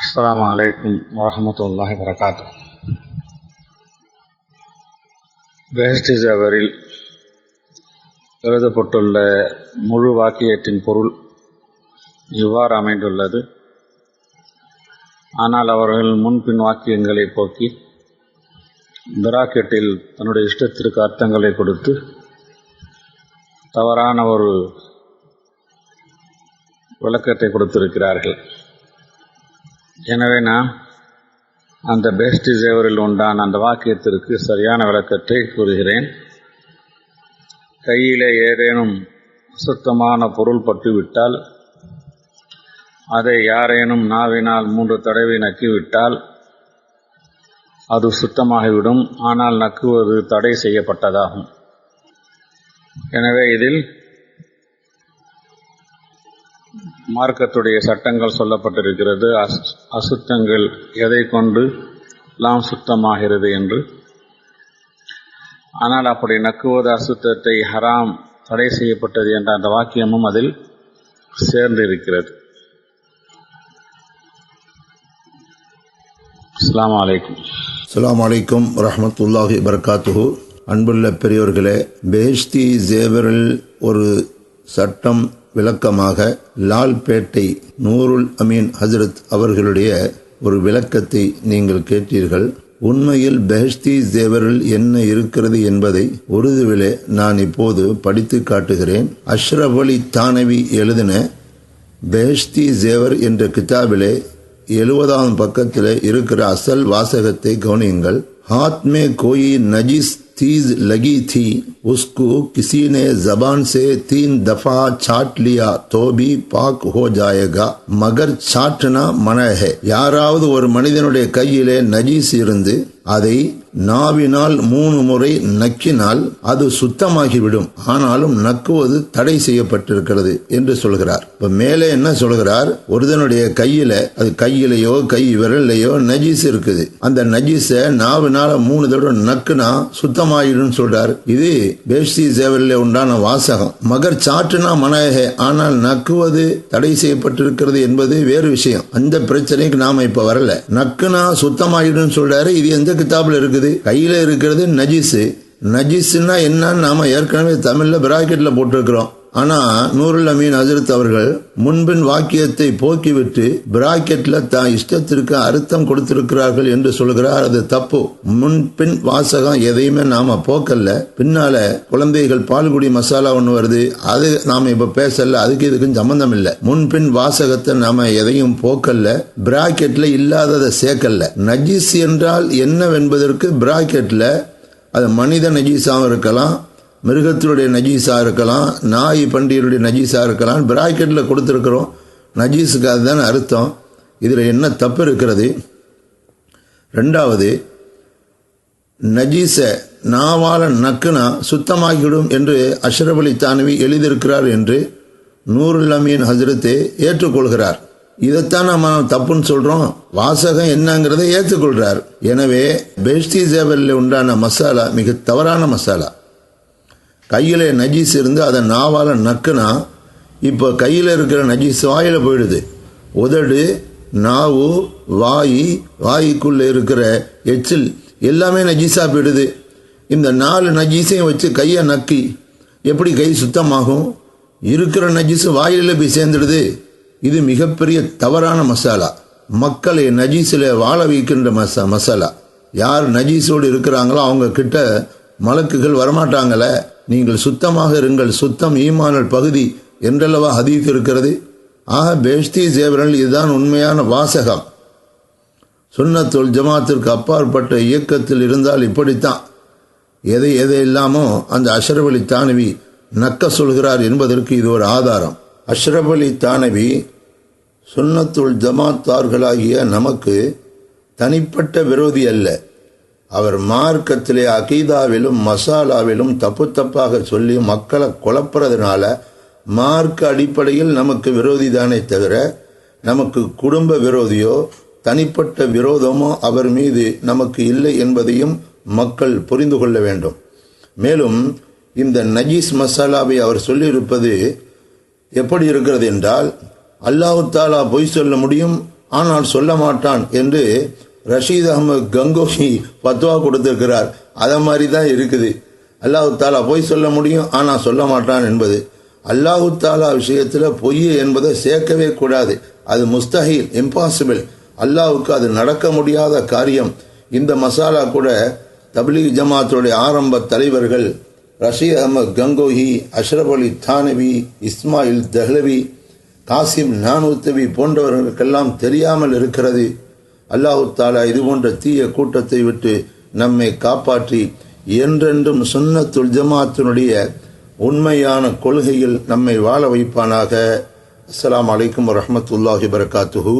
السلام عليكم ورحمة الله وبركاته பெஹஸ்டி ஜவரில் எழுதப்பட்டுள்ள முழு வாக்கியத்தின் பொருள் இவ்வாறு அமைந்துள்ளது ஆனால் அவர்கள் முன்பின் வாக்கியங்களை போக்கி பிராக்கெட்டில் தன்னுடைய இஷ்டத்திற்கு அர்த்தங்களை கொடுத்து தவறான ஒரு விளக்கத்தை கொடுத்திருக்கிறார்கள் எனவே நான் அந்த பெஸ்ட் சேவரில் உண்டான அந்த வாக்கியத்திற்கு சரியான விளக்கத்தை கூறுகிறேன். கையிலே ஏதேனும் சுத்தமான பொருள் பட்டுவிட்டால் அதை யாரேனும் நாவினால் மூன்று தடவை நக்கிவிட்டால் அது சுத்தமாகிவிடும் ஆனால் நக்குவது தடை செய்யப்பட்டதாகும். எனவே இதில் மார்க்கத்துடைய சட்டங்கள் சொல்லப்பட்டிருக்கிறது. அசுத்தங்கள் எதை கொண்டு எல்லாம் சுத்தமாகிறது என்று. ஆனால் அப்படி நக்குவது அசுத்தத்தை ஹராம் தடை செய்யப்பட்டது என்ற அந்த வாக்கியமும் அதில் சேர்ந்து இருக்கிறது அஸ்லாம் வலைக்கும் அஸ்லாம் வலைக்கும் ரஹமத்துல்லாஹி பரகாத்துஹு அன்புள்ள பெரியோர்களே பேஷ்தி ஜேவரில் ஒரு சட்டம் விளக்கமாக லால்பேட்டை நூருல் அமீன் ஹசரத் அவர்களுடைய ஒரு விளக்கத்தை நீங்கள் கேட்டீர்கள். உண்மையில் பெஹஸ்தி ஜேவரில் என்ன இருக்கிறது என்பதை உருதுவிலே நான் இப்போது படித்து காட்டுகிறேன். அஷ்ரப் அலி தானவி எழுதின பெஹஸ்தி ஜேவர் என்ற கிதாபிலே எழுபதாம் பக்கத்தில் இருக்கிற அசல் வாசகத்தை கவனியுங்கள். ஹாத்மே கோயி நஜீஸ் چیز لگی تھی، اس کو کسی نے زبان سے تین دفعہ چھاٹ لیا تو بھی پاک ہو جائے گا۔ مگر چھاٹنا منع ہے۔ யாராவது اور منیدنوڑے کئیلے நஜீஸ் இருந்து அதை நாவினால் மூணு முறை நக்கினால் அது சுத்தமாகிவிடும். ஆனாலும் நக்குவது தடை செய்யப்பட்டிருக்கிறது என்று சொல்கிறார். இப்ப மேலே என்ன சொல்கிறார்? ஒருதனுடைய கையில அது கையிலையோ கை விரல்லையோ நஜீஸ் இருக்குது. அந்த நஜீஸ நாவினால மூணு தடவை நக்குனா சுத்தமாயிடும் சொல்றார். இது பேஷ்தி சேவரில் உண்டான வாசகம். மகர் சாற்றுனா மனஹே ஆனால் நக்குவது தடை செய்யப்பட்டிருக்கிறது என்பது வேறு விஷயம். அந்த பிரச்சனைக்கு நாம இப்ப வரல. நக்குனா சுத்தமாயிடும் சொல்றாரு. இது எந்த கிதாபில் இருக்குது? கையில இருக்கிறது நஜிஸு. நஜிஸ்னா என்னன்னு நாம ஏற்கனவே தமிழ்ல பிராக்கெட்ல போட்டிருக்கிறோம். ஆனால் நூருல் அமீன் ஹசரத் அவர்கள் முன்பின் வாக்கியத்தை போக்கிவிட்டு பிராக்கெட்ல தான் இஷ்டத்திற்கு அர்த்தம் கொடுத்திருக்கிறார்கள் என்று சொல்கிறார். அது தப்பு. முன்பின் வாசகம் எதையுமே நாம போக்கல்ல. பின்னால குழந்தைகள் பால்குடி மசாலா ஒன்று வருது. அது நாம இப்ப பேசல. அதுக்கு இதுக்கும் சம்பந்தம் இல்லை. முன்பின் வாசகத்தை நாம எதையும் போக்கல்ல. பிராக்கெட்ல இல்லாததை சேர்க்கல நஜீஸ் என்றால் என்னவென்பதற்கு பிராக்கெட்ல அது மனித நஜீஸாகவும் இருக்கலாம் மிருகத்தினுடைய நஜீஸா இருக்கலாம் நாய் பண்டிகையுடைய நஜீஸா இருக்கலாம் பிராக்கெட்டில் கொடுத்துருக்குறோம். நஜீஸுக்கு அதுதான் அர்த்தம். இதில் என்ன தப்பு இருக்கிறது? ரெண்டாவது நஜீஸை நாவால நக்குனா சுத்தமாகிவிடும் என்று அஷ்ரபலி தானவி எழுதியிருக்கிறார் என்று நூருல் அமீன் ஏற்றுக்கொள்கிறார். இதைத்தான் நம்ம தப்புன்னு சொல்கிறோம் வாசகம் என்னங்கிறதை ஏற்றுக்கொள்கிறார் எனவே பெஸ்டி சேவலில் உண்டான மசாலா மிக தவறான மசாலா. கையில் நஜீஸ் இருந்து அதை நாவால் நக்குனா இப்போ கையில் இருக்கிற நஜீஸ் வாயில் போயிடுது. உதடு நாவு வாய் வாய்க்குள்ளே இருக்கிற எச்சில் எல்லாமே நஜீஸாக போயிடுது. இந்த நாலு நஜீஸையும் வச்சு கையை நக்கி எப்படி கை சுத்தமாகும்? இருக்கிற நஜீஸ் வாயிலில் போய் சேர்ந்துடுது. இது மிகப்பெரிய தவறான மசாலா. மக்களை நஜீஸில் வாழ வைக்கின்ற மசா மசாலா. யார் நஜீஸோடு இருக்கிறாங்களோ அவங்க கிட்ட மலக்குகள் வரமாட்டாங்களே. நீங்கள் சுத்தமாக இருங்கள். சுத்தம் ஈமானல் பகுதி என்றல்லவா ஹதீத் இருக்கிறது? ஆக பேஷ்தி சேவரன் இதுதான் உண்மையான வாசகம். சுன்னத்துல் ஜமாத்திற்கு அப்பாற்பட்ட இயக்கத்தில் இருந்தால் இப்படித்தான். எதை எதை இல்லாமோ அந்த அஷ்ரப் அலி தானவி நக்க சொல்கிறார் என்பதற்கு இது ஒரு ஆதாரம். அஷ்ரப் அலி தானவி சுண்ணத்துல் ஜமாத்தார்களாகிய நமக்கு தனிப்பட்ட விரோதி அல்ல. அவர் மார்க்கத்திலே அகீதாவிலும் மசாலாவிலும் தப்பு தப்பாக சொல்லி மக்களை குழப்புறதுனால மார்க்க அடிப்படையில் நமக்கு விரோதி தானே தவிர நமக்கு குடும்ப விரோதியோ தனிப்பட்ட விரோதமோ அவர் மீது நமக்கு இல்லை என்பதையும் மக்கள் புரிந்து கொள்ள வேண்டும். மேலும் இந்த நஜீஸ் மசாலாவை அவர் சொல்லியிருப்பது எப்படி இருக்கிறது என்றால் அல்லாஹு தாலா பொய் சொல்ல முடியும் ஆனால் சொல்ல மாட்டான் என்று ரஷீத் அகமது கங்கோஹி பத்வா கொடுத்திருக்கிறார். அதை மாதிரி தான் இருக்குது. அல்லாஹு தாலா பொய் சொல்ல முடியும் ஆனால் சொல்ல மாட்டான் என்பது. அல்லாஹு தாலா விஷயத்தில் பொய் என்பதை சேர்க்கவே கூடாது. அது முஸ்தஹில் இம்பாசிபிள் அல்லாஹுக்கு அது நடக்க முடியாத காரியம். இந்த மசாலா கூட தப்லீக் ஜமாத்துடைய ஆரம்ப தலைவர்கள் ரஷீத் அகமது கங்கோஹி அஷ்ரப் அலி தானவி இஸ்மாயில் தஹ்லவி காசிம் நானூத்தவி போன்றவர்களுக்கெல்லாம் தெரியாமல் இருக்கிறது. அல்லாஹு தாலா இது போன்ற தீய கூட்டத்தை விட்டு நம்மை காப்பாற்றி என்றென்றும் சுன்னத்துல் ஜமாத்தினுடைய உண்மையான கொள்கையில் நம்மை வாழ வைப்பானாக. அஸ்லாம் அலைக்கும் வரமத்துல்லாஹி வரகாத்துஹூ